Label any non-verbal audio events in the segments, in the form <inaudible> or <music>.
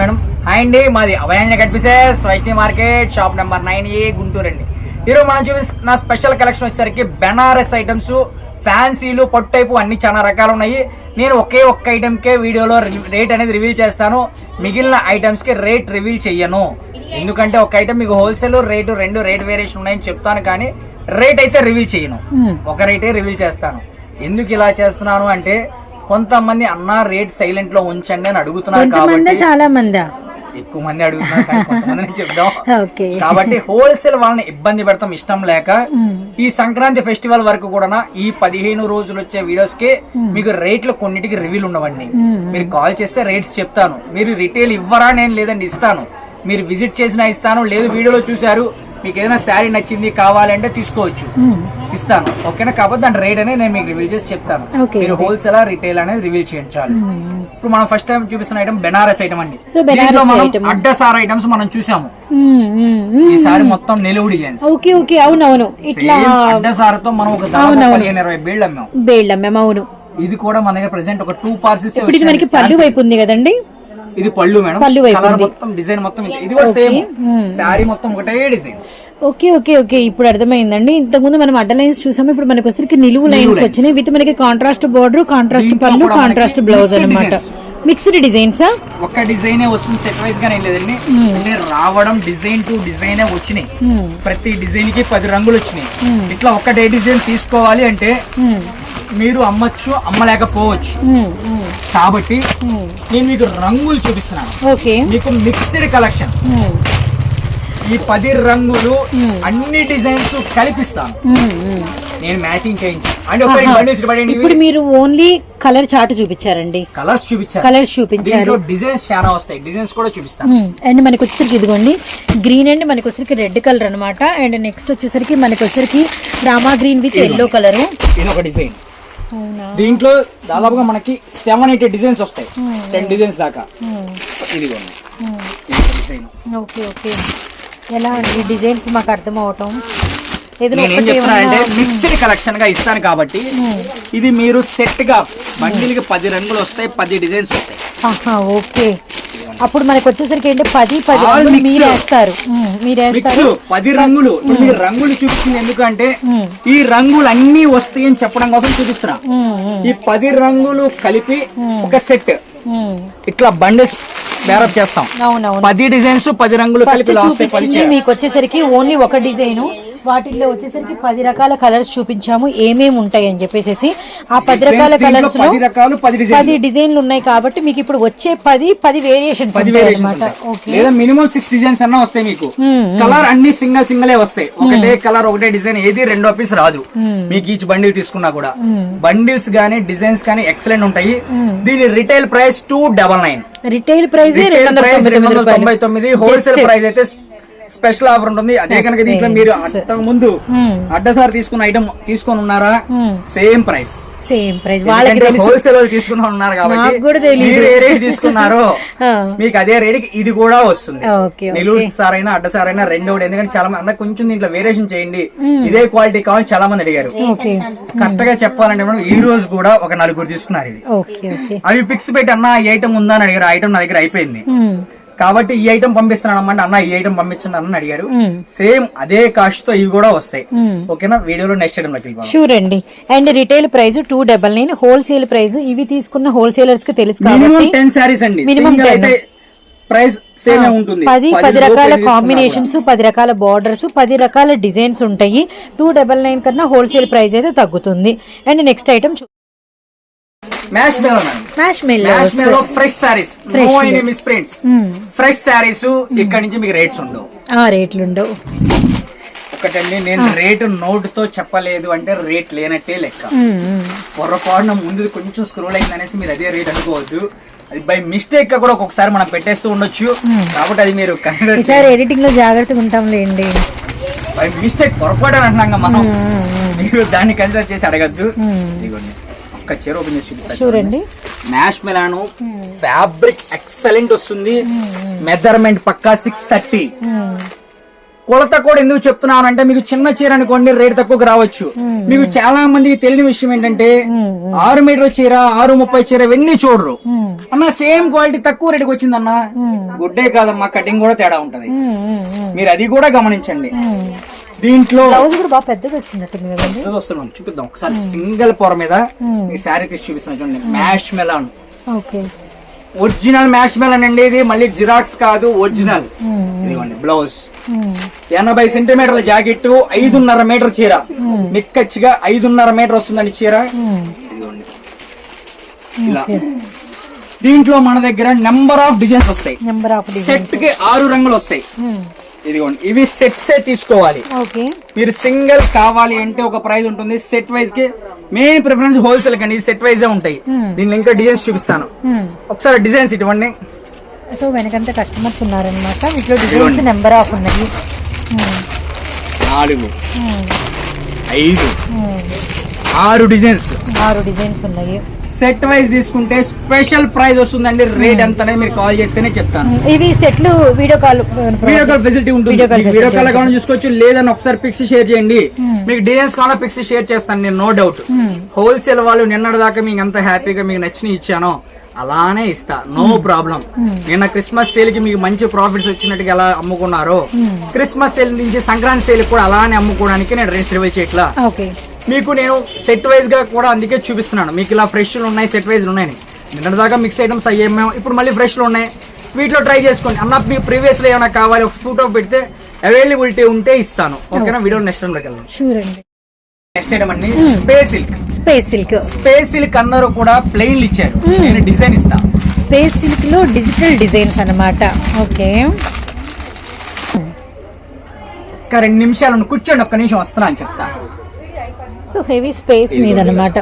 Madam. Hi అండి మాది Abhayanjana cut pieces Vaishnavi market shop number nine A Guntur అండి. ఈరోజు మనం చూపిస్తున్న స్పెషల్ కలెక్షన్ వచ్చేసరికి బెనారస్ ఐటమ్స్ ఫ్యాన్సీలు పట్టు టైపు అన్ని చాలా రకాలు ఉన్నాయి. నేను ఒకే ఒక్క ఐటమ్కే వీడియోలో రేట్ అనేది రివీల్ చేస్తాను. మిగిలిన ఐటమ్స్కి రేట్ రివీల్ చెయ్యను. ఎందుకంటే ఒక ఐటమ్ మీకు హోల్సేల్ రేటు రెండు రేట్ వేరియేషన్ ఉన్నాయని చెప్తాను కానీ రేట్ అయితే రివీల్ చేయను ఒక రేటే రివీల్ చేస్తాను. ఎందుకు ఇలా చేస్తున్నాను అంటే కొంతమంది అన్న రేట్ సైలెంట్లో ఉంచండి అని అడుగుతున్నారు కాబట్టి చాలా మందా ఎక్కువ మంది అడుగుతున్నారు చెప్దాం కాబట్టి హోల్సేల్ వాళ్ళని ఇబ్బంది పెడతాం ఇష్టం లేక ఈ సంక్రాంతి ఫెస్టివల్ వరకు కూడా ఈ పదిహేను రోజులు వచ్చే వీడియోస్కి మీకు రేట్లు కొన్నిటికి రివ్యూలు ఉండవండి. మీరు కాల్ చేస్తే రేట్స్ చెప్తాను. మీరు రిటైల్ ఇవ్వరా నేను లేదండి ఇస్తాను. మీరు విజిట్ చేసినా ఇస్తాను లేదు వీడియోలో చూశారు మీకు ఏదైనా శారీ నచ్చింది కావాలంటే తీసుకోవచ్చు. ఇస్తాను. ఓకేనా? కాకపోతే దాని రేట్ అనేది నేను మీకు రివీల్ చేసి చెప్తాను. మీరు హోల్సేల్ రిటైల్ అనేది రివీల్ చేయించాలి ఇప్పుడు మనం ఫస్ట్ టైం చూపిస్తున్న ఐటమ్ బెనారస్ ఐటమ్ అండి. దీంట్లో మనం. అడ్డసార ఐటమ్స్ మనం చూసాము. మ్మ్, మ్మ్, మ్మ్. ఈ సారీ మొత్తం నిలువు డిజైన్స్ ఓకే ఓకే. అవునవును. ఇట్లా అడ్డసారతో మనం ఒక. పదిహేను ఇరవై బీళ్ళు అమ్మాం. బేళ్ళ అవును. ఇది కూడా మన దగ్గర ప్రెసెంట్ ఒక టూ పార్సిల్స్ మనకి పళ్ళు వైపు ఉంది కదండి? ఇది పళ్ళు మేడం. పళ్ళు కలర్. మొత్తం డిజైన్ మొత్తం ఇది. కూడా సేమ్ శారీ మొత్తం ఒకటే డిజైన్ ఓకే ఓకే ఓకే ఇప్పుడు అర్థమైందండి. ఇంతకు ముందు మనం అడ్డ లైన్స్ చూసాము. ఇప్పుడు మనకి వచ్చరికి నిలువు లైన్స్. వచ్చినాయి. విత్ మనకి కాంట్రాస్ట్ బార్డర్ కాంట్రాస్ట్ పళ్ళు కాంట్రాస్ట్ బ్లౌజ్ designs. మిక్స్డ్ డిజైన్సా ఒక డిజైన్ వస్తుంది సెట్ వైజ్ గానే లేదండి. అంటే రావడం డిజైన్ టు డిజైన్ వచ్చినాయి. ప్రతి డిజైన్కి పది రంగులు వచ్చినాయి. ఇట్లా ఒకటే డిజైన్ తీసుకోవాలి అంటే మీరు అమ్మచ్చు అమ్మలేకపోవచ్చు. కాబట్టి నేను మీకు రంగులు చూపిస్తున్నాను. ఓకే. మీకు మిక్స్డ్ కలెక్షన్ ఈ పది రంగులు అన్ని డిజైన్స్ కలిపిస్తాను. నేను మ్యాచింగ్ చేయించి అంటే ఇప్పుడు మీరు ఓన్లీ కలర్ చార్ట్ చూపించారండి. కలర్స్ చూపించాను కలర్స్ చూపించారు. డిజైన్స్ చాలా వస్తాయి. డిజైన్స్ కూడా చూపిస్తాను. మ్మ్. అండ్ మనకి వచ్చేసరికి ఇదిగోండి. గ్రీన్ అండ్ మనకి వచ్చేసరికి రెడ్ కలర్ అన్నమాట. అండ్ నెక్స్ట్ వచ్చేసరికి మనకి వచ్చేసరికి Rama green with yellow colour ఇది ఒక డిజైన్ దీంట్లో దాదాపుగా మనకి సెవెన్ ఎయిట్ డిజైన్స్ వస్తాయి. టెన్ డిజైన్స్ దాకా. ఇది డిజైన్ ఓకే ఓకే. ఎలా అండి డిజైన్స్ మాకు అర్థం అవటం? నేను చెప్తున్నా అంటే మిక్స్డ్ కలెక్షన్గా ఇస్తాను కాబట్టి ఇది మీరు సెట్గా బండిల్కి పది రంగులు వస్తాయి పది డిజైన్స్ వస్తాయి. ఓకే. అప్పుడు మనకి వచ్చేసరికి ఏంటి? పది పది రంగులు mix. మీరు వేస్తారు మ్మ్, మీరు మిక్స్ వేస్తారు పది రంగులు. మీకు రంగులు చూపిస్తుంది ఎందుకంటే ఈ రంగులు అన్ని వస్తాయి అని చెప్పడం కోసం చూపిస్తున్నా. ఈ పది రంగులు కలిపి ఒక సెట్. ఇట్లా బండిల్స్ బేరప్ చేస్తాం. పది డిజైన్స్ పది రంగులు కలిపి మీకు వచ్చేసరికి ఓన్లీ ఒక డిజైన్. వాటిల్లో వచ్చేసరికి పది రకాల కలర్స్ చూపించాము. ఏమేమి ఉంటాయి అని చెప్పేసి ఆ పది రకాల కలర్స్లో పది డిజైన్లు. ఉన్నాయి కాబట్టి మీకు ఇప్పుడు వచ్చే పది పది వేరియేషన్స్ అనమాట. ఓకే. లేదా మినిమం సిక్స్ డిజైన్స్ అన్నా వస్తాయి మీకు. కలర్ అన్ని సింగల్ సింగలే వస్తాయి. ఒకటే కలర్ ఒకటే డిజైన్ ఏది రెండో పీస్ రాదు. మీకు ఈచ్ బండిల్ తీసుకున్నా కూడా. బండిల్స్ గానీ డిజైన్స్ గానీ ఎక్సలెంట్ ఉంటాయి. దీని retail price two double nine retail price తొంభై తొమ్మిది హోల్సేల్ ప్రైస్ అయితే స్పెషల్ ఆఫర్ ఉంటుంది. అదే కనుక దీంట్లో మీరు అంతకు ముందు అడ్డసారి తీసుకున్న ఐటమ్ తీసుకొని ఉన్నారా? సేమ్ ప్రైస్ సేమ్ ప్రైస్ వాళ్ళకి తెలుసు. హోల్సేల్ తీసుకుని ఉన్నారు కాబట్టి. మీరు ఏ రేట్ తీసుకున్నారో. <laughs> మీకు అదే రేట్ ఇది కూడా వస్తుంది. ఓకే నిలువు సారైనా అడ్డ సారైనా రెండు ఒకటి ఎందుకంటే చాలా మంది కొంచెం దీంట్లో వేరియేషన్ చేయండి. ఇదే క్వాలిటీ కావాలని చాలా మంది అడిగారు. ఓకే కరెక్ట్గా చెప్పాలంటే మేడం ఈ రోజు కూడా ఒక నలుగురు తీసుకున్నారు ఇది. ఓకే ఓకే అవి పిక్స్ పెట్టి అన్న ఈ ఐటమ్ ఉందా? అని అడిగారు. ఐటమ్ నా దగ్గర అయిపోయింది. కాబట్టి ఈ ఐటమ్ పంపిస్తున్నాను అన్న ఈ ఐటమ్ పంపించండి అన్న అడిగారు సేమ్ అదే కాస్ట్తో ఇవి కూడా వస్తాయి. ఓకేనా? వీడియోలో నెక్స్ట్ ఐటమ్లోకి షూర్ అండి. And retail price two double nine wholesale price ఇవి తీసుకున్న హోల్సేలర్స్కి తెలుసు మినిమం కాబట్టి టెన్ శారీస్ అండి. 10. అయితే ప్రైస్ సేమే ఉంటుంది. పది పది రకాల కాంబినేషన్స్ పది రకాల బార్డర్స్ పది రకాల డిజైన్స్ ఉంటాయి. టూ డబల్ నైన్ కన్నా హోల్సేల్ ప్రైస్ అయితే తగ్గుతుంది. అండ్ నెక్స్ట్ ఐటమ్ మ్యాష్ మేలో మేడం మ్యాష్ మ్యాష్ మేలో మెల్ fresh saris Fresh. No any misprints fresh saris ఇక్కడ నుంచి మీకు రేట్స్ ఉండవు. ఆ రేట్లు ఉండవు. ఒకటండి నేను రేటు నోట్తో చెప్పలేదు అంటే రేట్ లేనట్టే లెక్క. మ్మ్, మ్మ్. పొరపాటున ముందు కొంచెం స్క్రోల్ అయింది అనేసి మీరు అదే రేట్ అనుకోవద్దు. అది బై మిస్టేక్గా కూడా ఒక్కొక్కసారి మనం పెట్టేస్తూ ఉండొచ్చు. కాబట్టి అది మీరు ఈసారి ఎడిటింగ్లో జాగ్రత్తగా ఉంటాం లేండి. బై మిస్టేక్ పొరపాటు అని అంటున్నాం మనం. మీరు దాన్ని కన్సిడర్ చేసి అడగద్దు. ఇదిగోండి. ఒక్క చీర ఓపెన్ చేసి చూపిస్తాను చూడండి. మ్యాష్ మెలాను ఫ్యాబ్రిక్ ఎక్సలెంట్ వస్తుంది. మెజర్మెంట్ పక్కా సిక్స్ థర్టీ కొలత కూడా ఎందుకు చెప్తున్నాను అంటే మీకు చిన్న చీర అనుకోండి రేట్ తక్కువకి రావచ్చు. మీకు చాలా మందికి తెలియని విషయం ఏంటంటే ఆరు మీటర్ల చీర ఆరు ముప్పై చీర ఇవన్నీ చూడరు. అన్న సేమ్ క్వాలిటీ తక్కువ రేటుకి వచ్చిందన్న. గుడ్డే కాదమ్మా కటింగ్ కూడా తేడా ఉంటది. మీరు అది కూడా గమనించండి. దీంట్లో బ్లౌజ్ కూడా బాగా పెద్దగా వస్తున్నాం చూపిద్దాం. ఒకసారి సింగిల్ పొర మీద ఈ శారీ తీసి చూపిస్తున్నాను చూడండి. Mash melon okay. Original mash melon అండి ఇది. మళ్ళీ జిరాక్స్ కాదు ఒరిజినల్ ఇదిగోండి బ్లౌజ్ ఎనభై సెంటీమీటర్ల జాకెట్ ఐదున్నర మీటర్ చీర. నిక్కచ్చిగా ఐదున్నర మీటర్ వస్తుందండి చీర. ఇదిగోండి. ఇలా. దీంట్లో మన దగ్గర నెంబర్ ఆఫ్ డిజైన్స్ వస్తాయి. నెంబర్ ఆఫ్ డిజైన్ సెట్కి ఆరు రంగులు వస్తాయి. ఇదిగోండి. ఇవి సెట్సే తీసుకోవాలి. మీరు సింగిల్ కావాలి అంటే ఒక ప్రైస్ ఉంటుంది. సెట్ వైజ్కి మెయిన్ ప్రిఫరెన్స్ హోల్సేల్ కానీ సెట్ వైజ్ ఉంటాయి. దీనిలో ఇంకా డిజైన్స్ చూపిస్తాను. ఒకసారి డిజైన్స్ ఇటువంటి సో వెనకంతా కస్టమర్స్ ఉన్నారనమాట వీటిలో డిజైన్స్ నెంబర్ ఆఫ్ ఉన్నాయి. Hmm. నాలుగు. ఐదు. ఆరు డిజైన్స్ ఆరు డిజైన్స్ ఉన్నాయి. సెట్ వైజ్ తీసుకుంటే స్పెషల్ ప్రైస్ వస్తుందండి. రేట్ ఎంత అనేది మీరు కాల్ చేస్తేనే చెప్తాను. ఇవి సెట్లు video call video call facility ఉంటుంది. వీడియో కాల్ కావాలి చూసుకోవచ్చు లేదని ఒకసారి పిక్స్ షేర్ చేయండి. మీకు డిజైన్స్ కావాలా పిక్స్ షేర్ చేస్తాను నేను నో డౌట్. హోల్సేల్ వాళ్ళు నిన్నటి దాకా మీకు ఎంత హ్యాపీగా మీకు నచ్చిన ఇచ్చానో అలానే ఇస్తా. No problem. నిన్న క్రిస్మస్ సేల్కి మీకు మంచి ప్రాఫిట్స్ వచ్చినట్టుగా ఎలా అమ్ముకున్నారో క్రిస్మస్ సేల్ నుంచి సంక్రాంతి సేల్ కూడా అలానే అమ్ముకోవడానికి నేను రేట్స్ రివైల్ చేయట్లా. మీకు నేను సెట్ వైజ్గా కూడా అందుకే చూపిస్తున్నాను. మీకు ఇలా ఫ్రెష్ ఉన్నాయి సెట్ వైజ్ ఉన్నాయి నిన్నటి దాకా మిక్స్ ఐటమ్స్ అయ్యేమో ఇప్పుడు మళ్ళీ ఫ్రెష్ ఉన్నాయి. వీటిలో ట్రై చేసుకోండి. అన్న మీకు ప్రీవియస్లో ఏమైనా కావాలి ఒక ఫోటో పెడితే అవైలబిలిటీ ఉంటే ఇస్తాను. ఓకేనా? వీడియో నెక్స్ట్ టైం లోకి వెళ్దాం నెక్స్ట్ ఐటమ్ అండి space silk space silk space silk అందరూ కూడా ప్లెయిన్ ఇచ్చారు. నేను డిజైన్ ఇస్తా. స్పేస్ సిల్క్లో డిజిటల్ డిజైన్స్ అన్నమాట. ఓకే ఇంకా రెండు నిమిషాలు కూర్చోండి ఒక్క నిమిషం వస్తున్నా అని చెప్తా. సో హెవీ స్పేస్ మీద అనమాట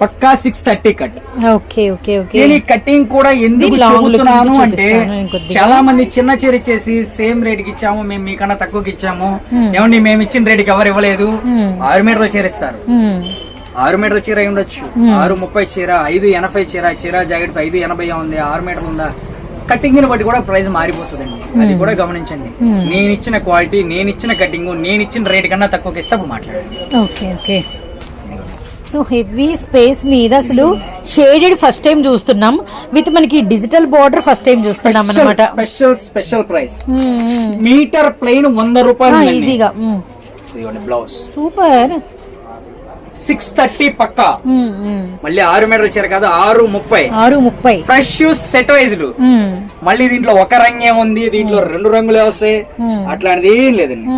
పక్కా six thirty cut okay okay okay. నేను ఈ కటింగ్ కూడా ఎందుకు చెబుతున్నాను అంటే. చాలా మంది చిన్న చీర ఇచ్చేసి సేమ్ రేట్కి ఇచ్చాము మేము మీకన్నా తక్కువకి ఇచ్చాము. ఏమండి మేము ఇచ్చిన రేట్కి ఎవరు ఇవ్వలేదు? ఆరు మీటర్ల చీర ఇస్తారు. ఆరు మీటర్ల చీర అయి ఉండొచ్చు. ఆరు ముప్పై చీర ఐదు ఎనభై చీర చీర జాకెట్ ఐదు ఎనభై ఉంది ఆరు మీటర్లు ఉందా? కటింగ్ని బట్టి కూడా ప్రైస్ మారిపోతుందండి. అది కూడా గమనించండి. నేను ఇచ్చిన క్వాలిటీ నేను ఇచ్చిన కటింగ్ నేను ఇచ్చిన రేట్ కన్నా తక్కువకి ఇస్తే అప్పుడు మాట్లాడండి. Okay okay. So heavy space మీద అసలు షేడెడ్ ఫస్ట్ టైం చూస్తున్నాం. విత్ మనకి డిజిటల్ బార్డర్ ఫస్ట్ టైం చూస్తున్నాం అనమాట special special price. Metre plain వంద రూపాయలు. ఈజీగా బ్లౌజ్. సూపర్. సిక్స్ థర్టీ పక్కా. మళ్ళీ ఆరు మీటర్ల చీర కాదు ఆరు ముప్పై. ఆరు ముప్పై. ఫ్రెష్ సెట్ వైజ్లు. మ్మ్. మళ్ళీ దీంట్లో ఒక రంగే ఉంది దీంట్లో రెండు రంగులే వస్తాయి. అట్లాంటిది ఏం లేదండి.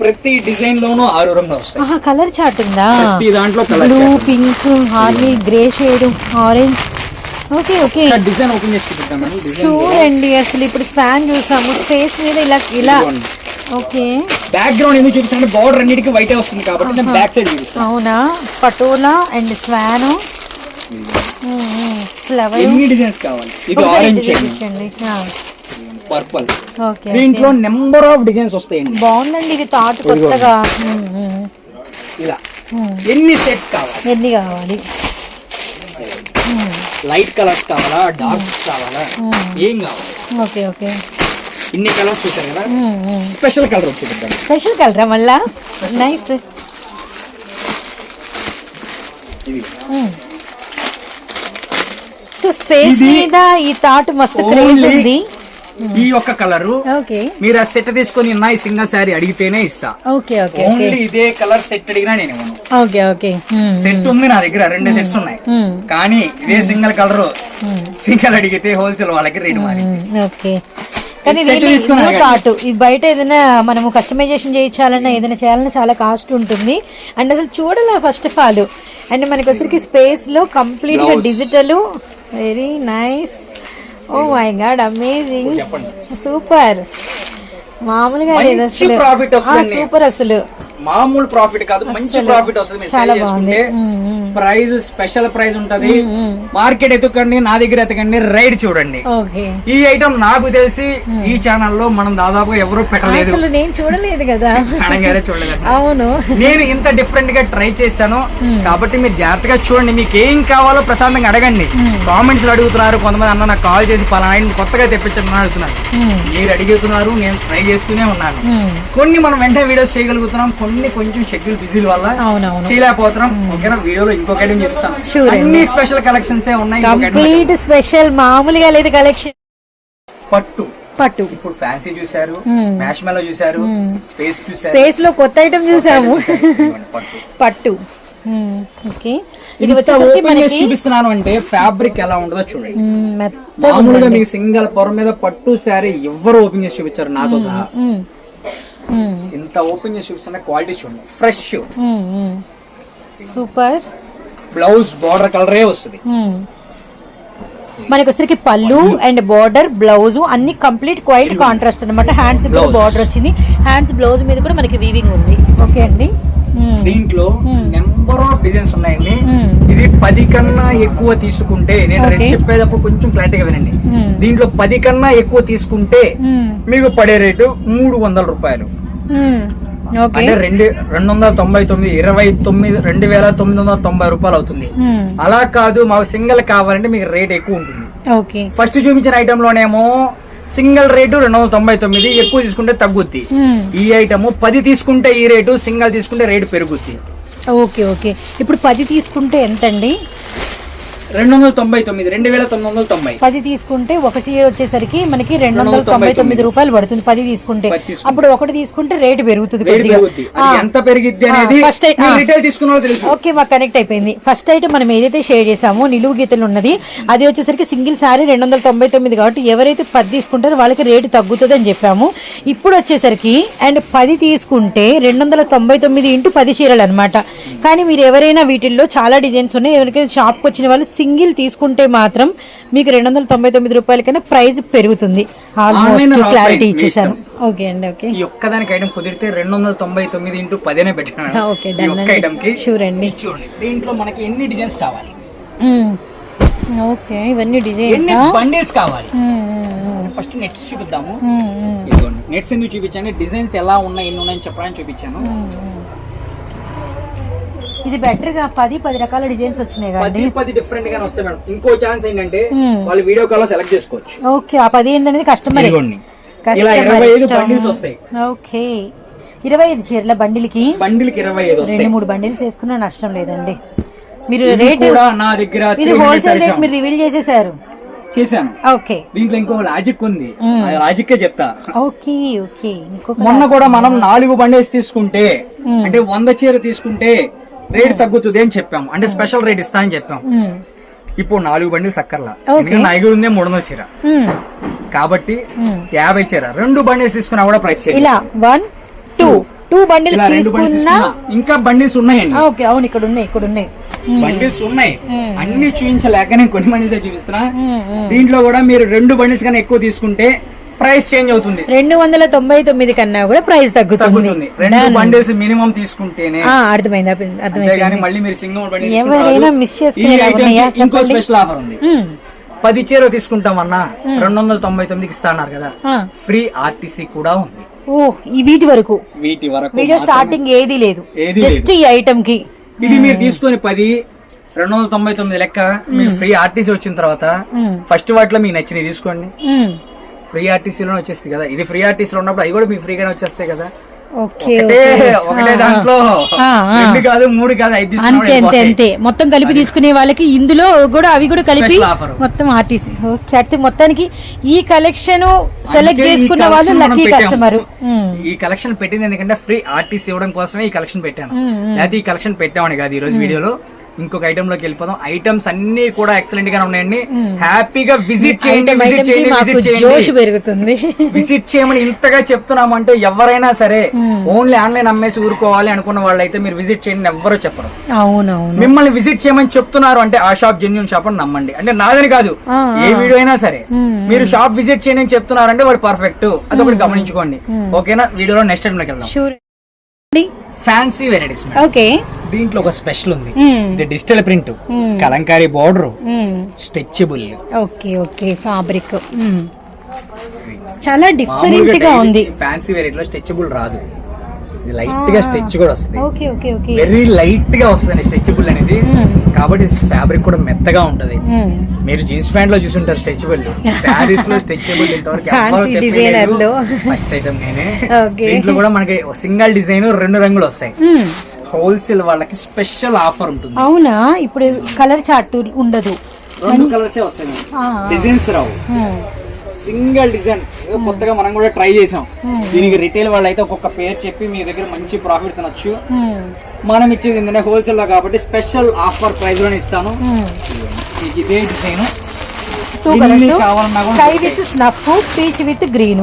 ప్రతి డిజైన్ లోనూ ఆరు రంగులు వస్తాయి. ఆహా కలర్ చార్ట్ ఉందా? ప్రతి దాంట్లో colour blue pink Harley grey shade orange. Okay okay. Design open చేసి చూడండి అసలు ఇప్పుడు స్పాన్ చూసాము. స్పేస్ మీద ఇలా ఇలా. ఓకే. బ్యాక్ గ్రౌండ్ ఎందుకు చూపిస్తాను బార్డర్ అన్నిటికీ వైట్ వస్తుంది కాబట్టి నేను బ్యాక్ సైడ్ చూపిస్తాను. అవునా? Patola and swan. ఫ్లవర్ ఎన్ని డిజైన్స్ కావాలి? ఇది ఆరెంజ్ పర్పల్. ఓకే దీంట్లో నెంబర్ ఆఫ్ డిజైన్స్ వస్తాయండి. బాగుందండి ఇది థాట్ కొత్తగా. ఇలా. ఎన్ని సెట్స్ కావాలి? ఎన్ని కావాలి? లైట్ కలర్స్ కావాలా? డార్క్ కావాలా? ఏం కావాలి? Okay okay. ఇన్ని కలర్స్ చూసారు కదా. స్పెషల్ కలర్ చూపిద్దాం స్పెషల్ కలరా మళ్ళా? నైస్. ఇది. సో స్పేస్ ఇది మీద ఈ థాట్ మస్తు క్రేజ్ ఉంది. ఈ ఒక్క కలరు ఓకే. మీరు ఆ సెట్ తీసుకొని నా ఈ సింగల్ శారీ అడిగితేనే ఇస్తా. ఓన్లీ ఇదే కలర్ సెట్ అడిగినా నేను ఇవ్వను. సెట్ ఉంది నా దగ్గర రెండు సెట్స్ ఉన్నాయి. మ్మ్. కానీ ఇదే సింగల్ కలర్ సింగల్ అడిగితే హోల్సేల్ వాళ్ళకి రేట్ మారి కానీ బయట ఏదైనా మనము కస్టమైజేషన్ చేయించాలన్నా ఏదైనా చేయాలన్నా చాలా కాస్ట్ ఉంటుంది. అండ్ అసలు చూడాలి ఫస్ట్ ఆఫ్ ఆల్ అండ్ మనకి వచ్చరికి స్పేస్లో కంప్లీట్గా. Digital very nice oh my god amazing. Super మామూలుగా లేదు అసలు. వస్తుందండి. సూపర్ అసలు. మామూలు ప్రాఫిట్ కాదు మంచి ప్రాఫిట్ వస్తుంది చాలా బాగుంది. ప్రైస్ స్పెషల్ ప్రైస్ ఉంటది. మార్కెట్ ఎత్తుకండి నా దగ్గర ఎత్తకండి రైడ్ చూడండి. ఈ ఐటమ్ నాకు తెలిసి ఈ ఛానల్లో మనం దాదాపుగా ఎవరు పెట్టలేదు. అసలు నేను చూడలేదు కదా. చూడలేదు. అవును. నేను ఇంత డిఫరెంట్గా ట్రై చేశాను. కాబట్టి మీరు జాగ్రత్తగా చూడండి. మీకు ఏం కావాలో ప్రశాంతంగా అడగండి. కామెంట్స్లో అడుగుతున్నారు. కొంతమంది అన్న నాకు కాల్ చేసి పలానా కొత్తగా తెప్పించండి అని అడుగుతున్నారు మీరు అడుగుతున్నారు నేను ట్రై చేస్తూనే ఉన్నాను. కొన్ని మనం వెంటనే వీడియోస్ చేయగలుగుతున్నాం. కొన్ని కొంచెం షెడ్యూల్ బిజీ వల్ల చేయలేకపోతున్నాం. ఓకేనా వీడియోలో ఇంకొక ఐటమ్ చూపిస్తాం Sure అండి. అన్ని స్పెషల్ కలెక్షన్స్ ఉన్నాయి కంప్లీట్ స్పెషల్ మామూలుగా లేదు కలెక్షన్ పట్టు. పట్టు. ఇప్పుడు ఫ్యాన్సీ చూసారు. మ్యాష్ మెలో చూసారు స్పేస్ చూసారు స్పేస్లో కొత్త ఐటమ్ చూసాము పట్టు. ఓకే ఇది వచ్చేసరికి చేసి మనకి చూపిస్తున్నాను అంటే ఫ్యాబ్రిక్ ఎలా ఉంటుందో చూడండి. మెత్తగా మామూలుగా. మీకు సింగల్ పొర మీద పట్టు శారీ ఎవరు ఓపెన్ చేసి చూపించారు నాతో సహా. మ్మ్. మ్మ్. ఇంత ఓపెన్ చేసి చూపిస్తున్న క్వాలిటీ చూడండి. ఫ్రెష్. సూపర్ బ్లౌజ్ బార్డర్ కలరే వస్తుంది. మనకి వచ్చరికి పళ్ళు అండ్ బార్డర్ బ్లౌజ్ అన్ని కంప్లీట్ క్వైట్ కాంట్రాస్ట్ అన్నమాట హ్యాండ్స్. బార్డర్ వచ్చింది హ్యాండ్స్ బ్లౌజ్ మీద కూడా మనకి వీవింగ్ ఉంది ఓకే అండి. దీంట్లో. నెంబర్ ఆఫ్ డిజైన్స్ ఉన్నాయండి. ఇది పది కన్నా ఎక్కువ తీసుకుంటే నేను చెప్పేటప్పుడు కొంచెం క్లారిటీగా వినండి. దీంట్లో పది కన్నా ఎక్కువ తీసుకుంటే. మీకు పడే రేటు మూడు వందల రూపాయలు అంటే రెండు రెండు వందల తొంభై తొమ్మిది ఇరవై తొమ్మిది రెండు వేల తొమ్మిది వందల తొంభై రూపాయలు అవుతుంది. అలా కాదు మాకు సింగిల్ కావాలంటే మీకు రేట్ ఎక్కువ ఉంటుంది. ఓకే. ఫస్ట్ చూపించిన ఐటమ్ లోనేమో సింగిల్ రేటు రెండు వందల తొంభై తొమ్మిది ఎక్కువ తీసుకుంటే తగ్గుద్ది. ఈ ఐటమ్ పది తీసుకుంటే ఈ రేటు సింగిల్ తీసుకుంటే రేటు పెరుగుద్ది. Okay okay. ఇప్పుడు పది తీసుకుంటే ఎంతండి? రెండు వందల తొంభై తొమ్మిది రెండు వేల తొమ్మిది వందల తొంభై పది తీసుకుంటే ఒక చీర వచ్చేసరికి మనకి రెండు వందల తొంభై తొమ్మిది. రూపాయలు పడుతుంది. పది తీసుకుంటే. అప్పుడు ఒకటి తీసుకుంటే రేటు పెరుగుతుంది ఎంత పెరిగిద్ది అనేది ఫస్ట్ ఓకే మాకు కనెక్ట్ అయిపోయింది. ఫస్ట్ ఐటమ్ మనం ఏదైతే షేర్ చేసామో నిలువు గీతలు ఉన్నది అది వచ్చేసరికి సింగిల్ సారీ రెండు వందల తొంభై తొమ్మిది కాబట్టి ఎవరైతే పది తీసుకుంటారో వాళ్ళకి రేటు తగ్గుతుంది అని చెప్పాము. ఇప్పుడు వచ్చేసరికి అండ్ పది తీసుకుంటే రెండు వందల తొంభై తొమ్మిది ఇంటూ పది చీరలు అనమాట కానీ మీరు ఎవరైనా వీటిల్లో చాలా డిజైన్స్ ఉన్నాయి. ఎవరికైనా షాప్కి వచ్చిన వాళ్ళు సింగిల్ తీసుకుంటే మాత్రం మీకు రెండు వందల తొంభై తొమ్మిది రూపాయల కన్నా ప్రైస్ పెరుగుతుంది ఆల్మోస్ట్? క్లారిటీ ఇచ్చేసాను. ఓకే అండి ఓకే. ఈ ఒక్కదానికి ఐటమ్ కుదిరితే రెండు వందల తొంభై తొమ్మిది ఇంటూ పదేనే పెట్టాను. <laughs> ఓకే డన్ ఒక్క ఐటమ్కి షూర్ అండి. చూడండి. దీంట్లో మనకి ఎన్ని డిజైన్స్ కావాలి. ఓకే ఇవన్నీ ఎన్ని డిజైన్స్ బండిల్స్ కావాలి? ఫస్ట్ నెట్స్ చూపిద్దాము. నెట్స్ ఎందుకు చూపించండి డిజైన్స్ ఎలా ఉన్నాయి ఎన్ని ఉన్నాయని చెప్పడానికి చూపించాను. ఇది బెటర్గా పది పది రకాల డిజైన్స్ వచ్చినాయి పది పది డిఫరెంట్ గానే వస్తాయి మేడం. ఇంకో ఛాన్స్ ఏంటంటే Hmm. వాళ్ళు వీడియో కాల్లో సెలెక్ట్ చేసుకోవచ్చు. ఓకే ఆ పది ఏంటనేది కస్టమర్ ఇదిగోండి. ఇలా ఇరవై ఐదు బండిల్స్ వస్తాయి. ఓకే ఇరవై ఐదు చీరల బండిల్కి బండిల్కి ఇరవై ఐదు రెండు మూడు బండిల్స్ వేసుకున్నా నష్టం లేదండి. మీరు రేట్ కూడా నా దగ్గర ఇది 300 హోల్సేల్ రేట్. మీరు రివీల్ చేసేసారు. చేశాను. ఓకే దీంట్లో ఇంకో లాజిక్ ఉంది. Hmm. ఆ లాజిక్ చెప్తా. ఓకే ఓకే మొన్న కూడా మనం నాలుగు బండేసి తీసుకుంటే Hmm. అంటే వంద చీర తీసుకుంటే రేట్ తగ్గుతుంది అని చెప్పాం అంటే స్పెషల్ రేట్ ఇస్తా అని చెప్పాం మ్మ్. ఇప్పుడు నాలుగు బండిలు సక్కర్లా. ఎందుకంటే ఐదు ఉందే మూడు వందల చీర. కాబట్టి. యాభై చీర రెండు బండిల్స్ తీసుకున్నా కూడా ప్రైస్ ఇలా వన్ టూ టూ బండిల్స్ తీసుకున్నా ఇంకా బండిల్స్ ఉన్నాయండి ఓకే అవును ఇక్కడ ఉన్నాయి ఇక్కడ ఉన్నాయి. బండిల్స్ ఉన్నాయి. అన్ని చూపించలేక నేను కొన్ని బండిల్స్ చూపిస్తున్నా. దీంట్లో కూడా మీరు రెండు బండిల్స్ కన్నా ఎక్కువ తీసుకుంటే ప్రైస్ చేంజ్ అవుతుంది రెండు వందల తొంభై తొమ్మిది కన్నా కూడా ప్రైస్ తగ్గుతుంది తగ్గుతుంది రెండు. బండిల్స్ మినిమం తీసుకుంటేనే ఆ, అర్థమైంది అర్థమైంది, మళ్ళీ మీరు సింగల్ బండిల్ ఎవరైనా. మిస్ ఇంకో. స్పెషల్ ఆఫర్ ఉంది మ్మ్. పది చీర తీసుకుంటామన్నా రెండు వందల తొంభై తొమ్మిదికి ఇస్తా అన్నారు కదా. ఫ్రీ ఆర్టీసీ కూడా ఉంది ఓ ఈ వీటి వరకు వీటి వరకు వీడియో. స్టార్టింగ్ ఏది లేదు జస్ట్ ఈ ఐటమ్కి ఇది మీరు తీసుకొని పది రెండు వందల తొంభై తొమ్మిది లెక్క మీకు ఫ్రీ ఆర్టీసీ వచ్చిన తర్వాత. ఫస్ట్ వాటిలో మీకు నచ్చినవి తీసుకోండి. ఫ్రీ ఆర్టీసీలోనే వచ్చేస్తుంది కదా. ఇది ఫ్రీ ఆర్టీసీలో ఉన్నప్పుడు అవి కూడా మీకు ఫ్రీగానే వచ్చేస్తాయి కదా. ఒకటే దాంట్లో. రెండు కాదు మూడు కాదు ఐదు అంతే అంతే వెళ్ళిపోతాయి. అంతే. మొత్తం కలిపి తీసుకునే వాళ్ళకి ఇందులో కూడా అవి కూడా కలిపి. మొత్తం ఆర్టీసీ ఓకే మొత్తానికి ఈ కలెక్షన్ సెలెక్ట్ చేసుకున్న వాళ్ళు లక్కీ. కస్టమర్ ఈ కలెక్షన్ పెట్టింది ఎందుకంటే ఫ్రీ ఆర్టీసీ ఇవ్వడం కోసమే ఈ కలెక్షన్ పెట్టాను. లేకపోతే ఈ కలెక్షన్ పెట్టామని కాదు ఈ రోజు వీడియోలో. ఇంకొక ఐటమ్లోకి వెళ్ళిపోదాం. ఐటమ్స్ అన్ని కూడా ఎక్సలెంట్ గానే ఉన్నాయండి. హ్యాపీగా విజిట్ చేయండి విజిట్ చేయండి విజిట్ చేయండి. పెరుగుతుంది. విజిట్ చేయమని ఇంతగా చెప్తున్నామంటే ఎవరైనా సరే ఓన్లీ ఆన్లైన్ అమ్మేసి ఊరుకోవాలి అనుకున్న వాళ్ళైతే మీరు విజిట్ చేయండి ఎవ్వరూ చెప్పరు. అవునవును. మిమ్మల్ని విజిట్ చేయమని చెప్తున్నారు అంటే ఆ షాప్ జెన్యున్ షాప్ అని నమ్మండి. అంటే నాదని కాదు ఏ వీడియో అయినా సరే. మీరు షాప్ విజిట్ చేయని చెప్తున్నారంటే వాడు పర్ఫెక్ట్ అది ఒకటి గమనించుకోండి. ఓకేనా? వీడియోలో నెక్స్ట్ టైం లోకి వెళ్దాం. ఫ్యాన్సీ వెరైటీస్ ఓకే దీంట్లో ఒక స్పెషల్ ఉంది. మ్మ్. ఇది డిజిటల్ ప్రింట్ మ్మ్. Kalamkari border. Stretchable okay okay fabric. చాలా డిఫరెంట్గా ఉంది. ఫ్యాన్సీ వెరైటీలో స్ట్రెచబుల్ రాదు. లైట్గా స్ట్రెచ్ కూడా వస్తుంది వెరీ లైట్గా వస్తుంది స్ట్రెచబుల్ అనేది. కాబట్టి ఫ్యాబ్రిక్ కూడా మెత్తగా ఉంటది. మీరు జీన్స్ ప్యాంట్లో చూసుంటారు స్ట్రెచబుల్ శారీస్లో స్ట్రెచబుల్ ఇంతవరకు. ఫస్ట్ ఐటమ్ నేనే. దీంట్లో కూడా మనకి సింగిల్ డిజైన్ రెండు రంగులు వస్తాయి. హోల్సేల్ వాళ్ళకి స్పెషల్ ఆఫర్ ఉంటుంది అవునా ఇప్పుడు కలర్ చార్ట్ ఉండదు రెండు కలర్స్ వస్తాయి. డిజైన్స్ రావు. Single design. కొత్తగా మనం కూడా ట్రై చేసాం. Hmm. దీనికి రిటైల్ వాళ్ళు అయితే ఒక్కొక్క పేరు చెప్పి మీ దగ్గర మంచి ప్రాఫిట్ తినొచ్చు. మ్మ్. మనం ఇచ్చేది ఏంటంటే హోల్సేల్లో కాబట్టి స్పెషల్ ఆఫర్ ప్రైస్లోనే ఇస్తాను. మీకు ఇదే design sky. With snuff peach with green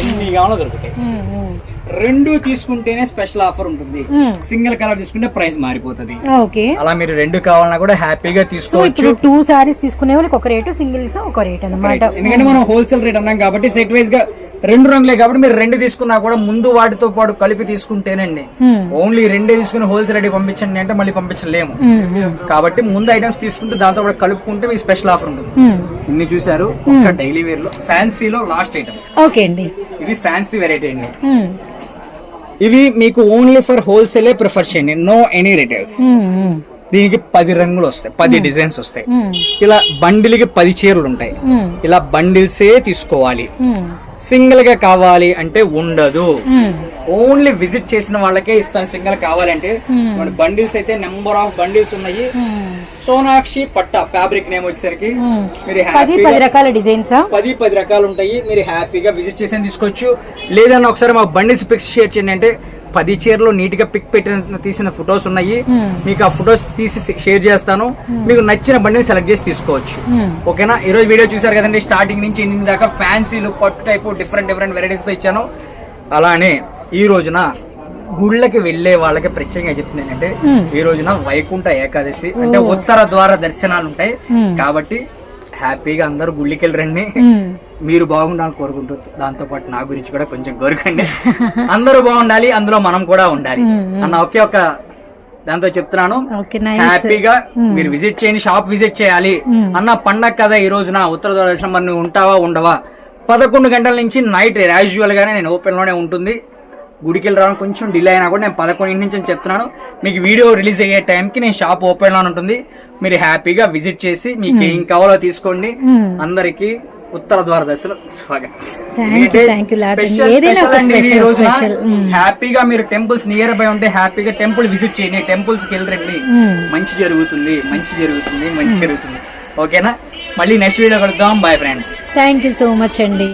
ఎన్ని కావాలో దొరుకుతాయి. రెండు తీసుకుంటేనే స్పెషల్ ఆఫర్ ఉంటుంది. Hmm. సింగిల్ కలర్ తీసుకుంటే ప్రైస్ మారిపోతుంది. ఓకే అలా మీరు రెండు కావాలన్నా కూడా హ్యాపీగా తీసుకోవచ్చు. టూ సారీస్ తీసుకునే వాళ్ళకి ఒక రేటు సింగిల్స్ ఒక రేట్ అనమాట ఎందుకంటే మనం హోల్సేల్ రేట్ అన్నాం కాబట్టి సెట్ వైజ్గా రెండు రంగులే కాబట్టి మీరు రెండు తీసుకున్నా కూడా ముందు వాటితో పాటు కలిపి తీసుకుంటేనండి. ఓన్లీ రెండే తీసుకుని హోల్సేల్ రేట్ పంపించండి అంటే మళ్ళీ పంపించలేము. కాబట్టి ముందు ఐటమ్స్ తీసుకుంటే దాంతో పాటు కలుపుకుంటే మీకు స్పెషల్ ఆఫర్ ఉంటుంది. ఇన్ని చూసారు డైలీ వేర్లో. ఫ్యాన్సీలో లాస్ట్ ఐటమ్ ఓకే అండి. ఇది ఫ్యాన్సీ వెరైటీ అండి. ఇవి మీకు ఓన్లీ ఫర్ హోల్సేలే ప్రిఫర్ చేయండి నో ఎనీ రిటైల్స్. దీనికి పది రంగులు వస్తాయి పది డిజైన్స్ వస్తాయి మ్మ్. ఇలా బండిల్కి పది చీరలు ఉంటాయి మ్మ్. ఇలా బండిల్సే తీసుకోవాలి. సింగిల్గా కావాలి అంటే ఉండదు. ఓన్లీ విజిట్ చేసిన వాళ్ళకే ఇస్తాను సింగిల్ కావాలంటే. మన బండిల్స్ అయితే నెంబర్ ఆఫ్ బండిల్స్ ఉన్నాయి. సోనాక్షి పట్ట ఫ్యాబ్రిక్ నేమ్ వచ్చేసరికి. మీరు పది రకాల డిజైన్సా? పది పది రకాలు ఉంటాయి. మీరు హ్యాపీగా విజిట్ చేసి తీసుకోవచ్చు లేదన్నా ఒకసారి మా బండిల్స్ పిక్స్ షేర్ చేయండి అంటే పది చీరలు నీట్గా పిక్ పెట్టిన తీసిన ఫొటోస్ ఉన్నాయి Hmm. మీకు ఆ ఫొటోస్ తీసి షేర్ చేస్తాను మీకు నచ్చిన బండిని సెలెక్ట్ చేసి తీసుకోవచ్చు Hmm. ఓకేనా ఈ రోజు వీడియో చూసారు కదండి స్టార్టింగ్ నుంచి ఇన్ని దాకా ఫ్యాన్సీలు పట్టు టైపు డిఫరెంట్ డిఫరెంట్ వెరైటీస్తో ఇచ్చాను అలానే ఈ రోజున గుళ్ళకి వెళ్ళే వాళ్ళకి ప్రత్యేకంగా Hmm. ఈ రోజున వైకుంఠ ఏకాదశి అంటే ఉత్తర ద్వార దర్శనాలు ఉంటాయి Hmm. కాబట్టి హ్యాపీగా అందరూ గుళ్ళకి వెళ్ళి రండి మ్మ్. మీరు బాగుండాలని కోరుకుంటూ దాంతో పాటు నా గురించి కూడా కొంచెం కోరుకోండి. అందరూ బాగుండాలి అందులో మనం కూడా ఉండాలి. అన్న ఒకే ఒక దాంతో చెప్తున్నాను. హ్యాపీగా మీరు విజిట్ చేయండి షాప్ విజిట్ చేయాలి. అన్న పండగ కదా ఈ రోజున ఉత్తర దర్శనం మరి నువ్వు ఉంటావా ఉండవా? పదకొండు గంటల నుంచి నైట్ యాజువల్ గానే నేను ఓపెన్లోనే ఉంటుంది. గుడికి రావడం కొంచెం డిలే అయినా కూడా నేను పదకొండు నుంచి చెప్తున్నాను. మీకు వీడియో రిలీజ్ అయ్యే టైంకి నేను షాప్ ఓపెన్లోనే ఉంటుంది. మీరు హ్యాపీగా విజిట్ చేసి మీకు ఏం కావాలో తీసుకోండి. అందరికి ఉత్తర ద్వార దర్శనం స్వాగతం. హ్యాపీగా మీరు టెంపుల్స్ నియర్ బై ఉంటే హ్యాపీగా టెంపుల్ విజిట్ చేయండి. టెంపుల్స్కి వెళ్ళరండి. మంచి జరుగుతుంది మంచి జరుగుతుంది మంచి జరుగుతుంది. ఓకేనా? మళ్ళీ నెక్స్ట్ వీడియో కలుద్దాం. Bye friends thank you so much అండి.